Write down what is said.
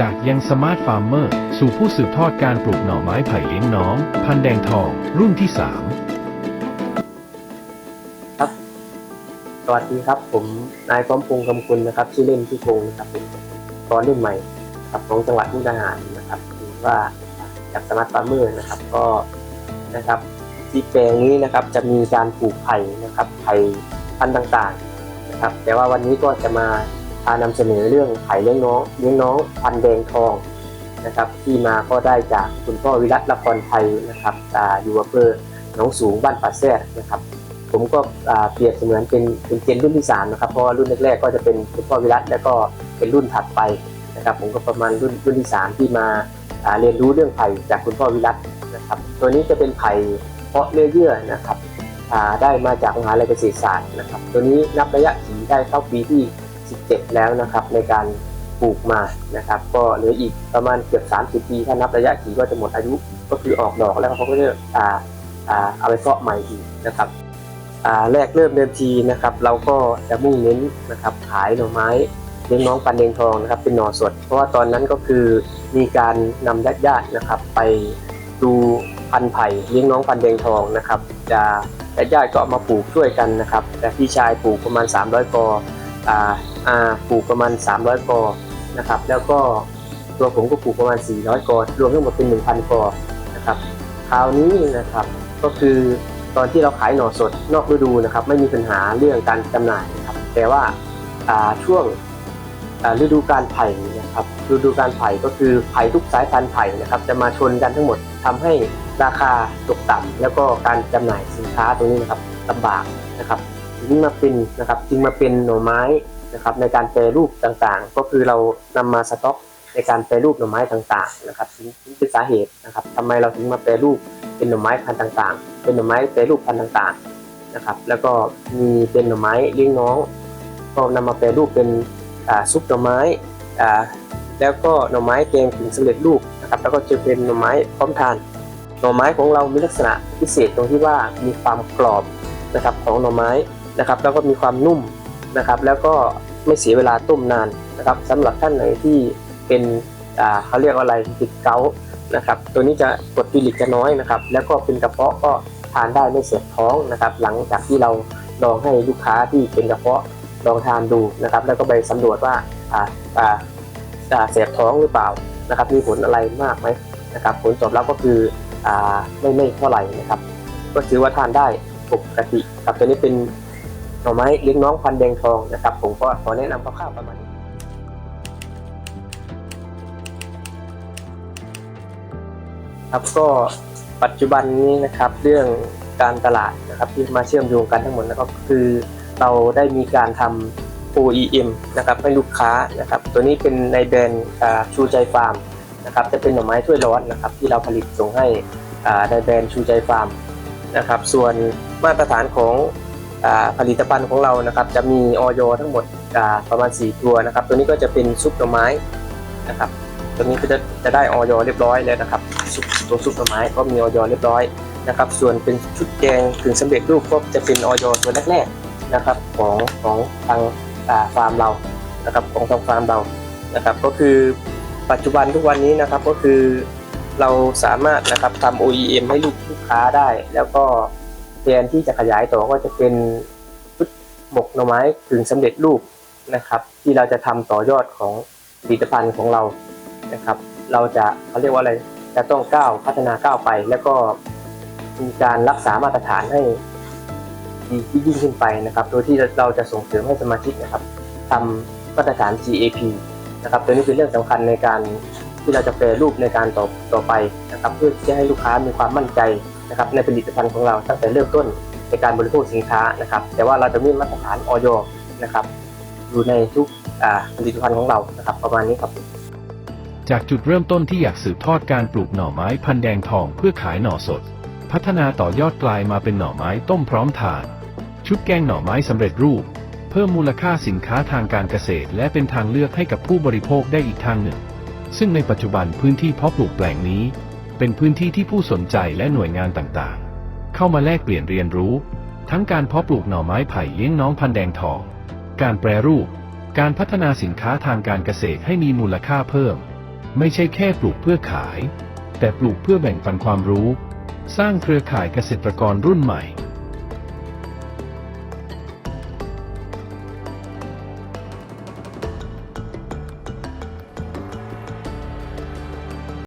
จากยังสมาร์ทฟาร์มเมอร์ สู่ผู้สืบทอดการปลูกหน่อไม้ไผ่เลี้ยงน้อง พันแดงทอง รุ่นที่3สวัสดีครับ ผมนายพร้อมพงษ์กำกุลนะครับชื่อเล่นชื่อพงษ์นะครับเป็นกรรุ่นใหม่ครับของจังหวัดมุกดาหารนะครับหรือว่าจากสมาร์ทฟาร์มเมอร์นะครับก็นะครับที่แปลงนี้นะครับจะมีการปลูกไผ่นะครับไผ่พันธุ์ต่างๆนะครับ แต่ว่าวันนี้ก็จะมา พานำเสนอเรื่องไผ่เลี้ยงน้องเลี้ยงน้องพันแดงทองนะครับ ที่มาก็ได้จากคุณพ่อวิรัตละครไทยนะครับออยู่อำเภอหนองสูงบ้านป่าแซ่นะครับ ผมก็เปรียบเสมือนเป็นเป็นเจนรุ่นที่สามนะครับเพราะว่ารุ่นแรกๆก็จะเป็นคุณพ่อวิรัตแล้วก็เป็นรุ่นถัดไปนะครับผมก็ประมาณรุ่นรุ่นที่สามที่มาเรียนรู้เรื่องไผ่จากคุณพ่อวิรัตนะครับ ตัวนี้จะเป็นไผ่เพาะเนื้อเยื่อนะครับได้มาจากมหาลัยเกษตรศาสตร์นะครับ ตัวนี้นับระยะขีได้เข้าปีที่ 17แล้วนะครับในการปลูกมานะครับ ก็เหลืออีกประมาณเกือบ30 ปี ถ้านับระยะขีก็จะหมดอายุก็คือออกดอกแล้วเขาก็จะอ่าอ่าเอาไปเพาะใหม่อีกนะครับอ่าแรกเริ่มเดิมทีนะครับ เราก็จะมุ่งเน้นนะครับขายหน่อไม้เลี้ยงน้องปันเดงทองนะครับ เป็นหน่อสด เพราะว่าตอนนั้นก็คือมีการนำญาติญาติๆนะครับ ไปดูพันไผ่เลี้ยงน้องปันเดงทองนะครับ จะญาติญาติๆก็มาปลูกช่วยกันนะครับ แต่พี่ชายปลูกประมาณ 300กอ อ่าอาปลูกประมาณ 300 กอนะครับ แล้วก็ตัวผมก็ปลูกประมาณ 400 กอ รวมทั้งหมดเป็น 1,000 กอนะครับ คราวนี้นะครับก็คือตอนที่เราขายหน่อสดนอกฤดูนะครับ ไม่มีปัญหาเรื่องการจำหน่ายนะครับ แต่ว่าอ่าช่วงฤดูการไผ่นะครับฤดูการไผ่ก็คือไผ่ทุกสายพันธุ์ไผ่นะครับ จะมาชนกันทั้งหมดทำให้ราคาตกต่ำแล้วก็การจำหน่ายสินค้าตรงนี้นะครับลำบากนะครับ จึงมาเป็นนะครับจึงมาเป็นหน่อไม้นะครับในการแปรรูปต่างๆ ก็คือเรานำมาสต็อกในการแปรรูปหน่อไม้ต่างๆนะครับนี่เป็นสาเหตุนะครับทำไมเราถึงมาแปรรูปเป็นหน่อไม้พันธุ์ต่างๆ เป็นหน่อไม้แปรรูปพันธุ์ต่างๆนะครับ แล้วก็มีเป็นหน่อไม้เลี้ยงน้อง ก็นำมาแปรรูปเป็นซุปหน่อไม้แล้วก็หน่อไม้แกงถึงสำเร็จรูปนะครับ แล้วก็จะเป็นหน่อไม้พร้อมทาน หน่อไม้ของเรามีลักษณะพิเศษตรงที่ว่ามีความกรอบนะครับของหน่อไม้ นะครับ แล้วก็มีความนุ่มนะครับ แล้วก็ไม่เสียเวลาต้มนานนะครับสำหรับท่านไหนที่เป็นเขาเรียกอะไรติดเกานะครับ ตัวนี้จะกดฟิลิกจะน้อยนะครับ แล้วก็เป็นกระเพาะก็ทานได้ไม่เสียท้องนะครับ หลังจากที่เราลองให้ลูกค้าที่เป็นกระเพาะลองทานดูนะครับ แล้วก็ไปสำรวจว่าอ่าอ่าเสียบท้องหรือเปล่านะครับ มีผลอะไรมากไหมนะครับ ผลตอบรับก็คืออ่าไม่ไม่เท่าไหร่นะครับ ก็ถือว่าทานได้ปกติครับตัวนี้เป็น หน่อไม้เลี้ยงน้องพันแดงทองนะครับ ผมก็ขอแนะนำคร่าวๆประมาณนี้ครับก็ปัจจุบันนี้นะครับเรื่องการตลาดนะครับที่มาเชื่อมโยงกันทั้งหมดนะครับคือเราได้มีการทำ OEM นะครับให้ลูกค้านะครับ ตัวนี้เป็นในแบรนด์ชูใจฟาร์มนะครับจะเป็นหน่อไม้ถ้วยร้อนนะครับ ที่เราผลิตส่งให้ในแบรนด์ชูใจฟาร์มนะครับ ส่วนมาตรฐานของ ผลิตภัณฑ์ของเรานะครับ จะมีออยทั้งหมดประมาณ 4 ตัวนะครับ ตัวนี้ก็จะเป็นซุปหน่อไม้นะครับ ตัวนี้ก็จะจะได้ออยเรียบร้อยแล้วนะครับซุปตัวซุปหน่อไม้ก็มีออยเรียบร้อยนะครับ ส่วนเป็นชุดแกงถึงสำเร็จรูปก็จะเป็นออยตัวแรกๆนะครับ ของของทางฟาร์มเรานะครับของทางฟาร์มเรานะครับ ก็คือปัจจุบันทุกวันนี้นะครับก็คือเราสามารถนะครับทำ OEM ให้ลูกค้าได้แล้วก็ แทนที่จะขยายต่อก็จะเป็นชุดหมกหน่อไม้ถึงสำเร็จรูปนะครับ ที่เราจะทำต่อยอดของผลิตภัณฑ์ของเรานะครับ เราจะเขาเรียกว่าอะไรจะต้องก้าวพัฒนาก้าวไป แล้วก็มีการรักษามาตรฐานให้ดีที่ยิ่งขึ้นไปนะครับ โดยที่เราจะส่งเสริมให้สมาชิกนะครับทำมาตรฐาน GAP นะครับตัวนี้เป็นเรื่องสำคัญในการที่เราจะแปรรูปในการต่อต่อไปนะครับเพื่อที่จะให้ลูกค้ามีความมั่นใจ นะครับในผลิตภัณฑ์ของเราตั้งแต่เริ่มต้นในการบริโภคสินค้านะครับ แต่ว่าเราจะมีมาตรฐานออยนะครับอยู่ในทุกผลิตภัณฑ์ของเรานะครับประมาณนี้ครับจากจุดเริ่มต้นที่อยากสืบทอดการปลูกหน่อไม้พันแดงทองเพื่อขายหน่อสด พัฒนาต่อยอดกลายมาเป็นหน่อไม้ต้มพร้อมทาน ชุดแกงหน่อไม้สำเร็จรูป เพิ่มมูลค่าสินค้าทางการเกษตร และเป็นทางเลือกให้กับผู้บริโภคได้อีกทางหนึ่ง ซึ่งในปัจจุบันพื้นที่เพาะปลูกแปลงนี้ เป็นพื้นที่ที่ผู้สนใจและหน่วยงานต่างๆ เข้ามาแลกเปลี่ยนเรียนรู้ ทั้งการเพาะปลูกหน่อไม้ไผ่เลี้ยงน้องพันแดงทอง การแปรรูป การพัฒนาสินค้าทางการเกษตรให้มีมูลค่าเพิ่ม ไม่ใช่แค่ปลูกเพื่อขาย แต่ปลูกเพื่อแบ่งปันความรู้ สร้างเครือข่ายเกษตรกรรุ่นใหม่